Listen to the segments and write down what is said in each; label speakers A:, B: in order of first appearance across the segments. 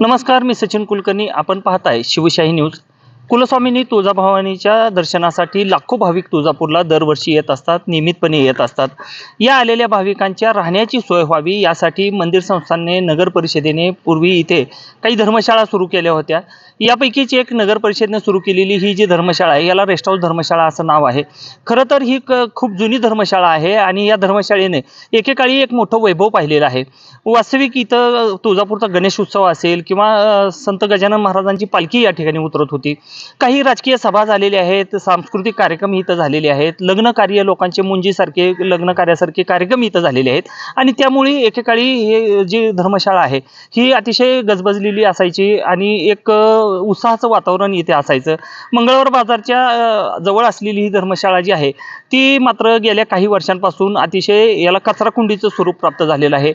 A: नमस्कार मी सचिन कुलकर्णी. आपण पाहताय शिवशाही न्यूज. कुलस्वामिनी तुळजाभवानीच्या दर्शनासाठी लाखो भाविक तुळजापूरला दरवर्षी येत असतात नियमितपणे येत असतात. या आलेल्या भाविकांच्या राहण्याची सोय व्हावी यासाठी मंदिर संस्थांनी नगर परिषदेने पूर्वी इथे काही धर्मशाळा सुरू केल्या होत्या. यापैकीच एक नगर परिषदने सुरू केलेली ही जी धर्मशाळा आहे याला रेस्ट हाऊस धर्मशाळा असं नाव आहे. खरं तर ही क खूप जुनी धर्मशाळा आहे आणि या धर्मशाळेने एकेकाळी एक मोठं वैभव पाहिलेलं आहे. वास्तविक इथं तुळजापूरचा गणेश उत्सव असेल किंवा संत गजानन महाराजांची पालखी या ठिकाणी उतरत होती. काही राजकीय सभा झालेल्या आहेत सांस्कृतिक कार्यक्रम इथं झालेले आहेत लग्न कार्य लोकांचे मुंजीसारखे लग्न कार्यासारखे कार्यक्रम इथं झालेले आहेत. आणि त्यामुळे एकेकाळी हे जी धर्मशाळा आहे ही अतिशय गजबजलेली असायची आणि एक उत्साहाचं वातावरण इथे असायचं. मंगळवार बाजारच्या जवळ असलेली ही धर्मशाळा जी आहे ती मात्र गेल्या काही वर्षांपासून अतिशय याला कचराकुंडीचं स्वरूप प्राप्त झालेलं आहे.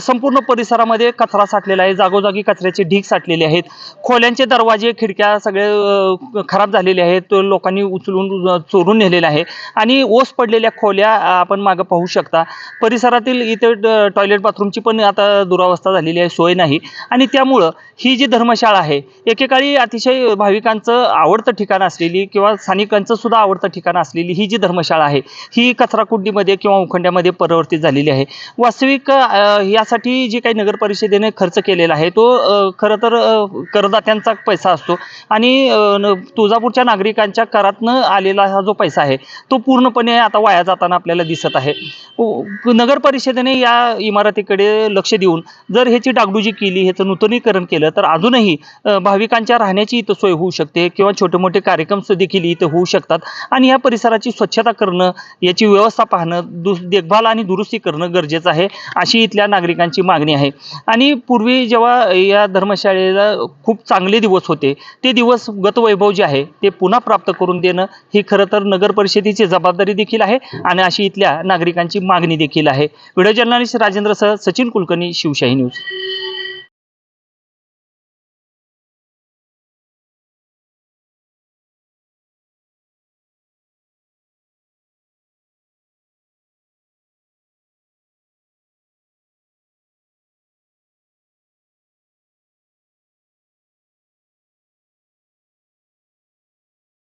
A: संपूर्ण परिसरामध्ये कचरा साठलेला आहे जागोजागी कचऱ्याचे ढीग साठलेले आहेत. खोल्यांचे दरवाजे खिडक्या सगळे खराब झालेले आहेत लोकांनी उचलून चोरून नेलेले आहे. आणि ओस पडलेल्या खोल्या आपण मागं पाहू शकता. परिसरातील इथे टॉयलेट बाथरूमची पण आता दुरावस्था झालेली आहे सोय नाही. आणि त्यामुळं ही जी धर्मशाळा आहे एक एकेकाळी अतिशय भाविकांचं आवडतं ठिकाण असलेली किंवा स्थानिकांचं सुद्धा आवडतं ठिकाण असलेली ही जी धर्मशाळा आहे ही कचराकुंडीमध्ये किंवा उखंड्यामध्ये परिवर्तित झालेली आहे. वास्तविक यासाठी जी काही नगर परिषदेने खर्च केलेला आहे तो खरं तर करदात्यांचा पैसा असतो आणि तुळजापूरच्या नागरिकांच्या करातनं आलेला हा जो पैसा आहे तो पूर्णपणे आता वाया जाताना आपल्याला दिसत आहे. नगरपरिषदेने नगर परिषदेने या इमारतीकडे लक्ष देऊन जर ह्याची डागडुजी केली ह्याचं नूतनीकरण केलं तर अजूनही भाविक नागरिकांच्या राहण्याची इथं सोय होऊ शकते किंवा छोटे मोठे कार्यक्रम देखील इथं होऊ शकतात. आणि या परिसराची स्वच्छता करणं याची व्यवस्था पाहणं दु देखभाल आणि दुरुस्ती करणं गरजेचं आहे अशी इथल्या नागरिकांची मागणी आहे. आणि पूर्वी जेव्हा या धर्मशाळेला खूप चांगले दिवस होते ते दिवस गतवैभव जे आहे ते पुन्हा प्राप्त करून देणं ही खरं तर नगर परिषदेची जबाबदारी देखील आहे आणि अशी इथल्या नागरिकांची मागणी देखील आहे. व्हिडिओ जर्नलिस्ट राजेंद्र सह सचिन कुलकर्णी शिवशाही न्यूज.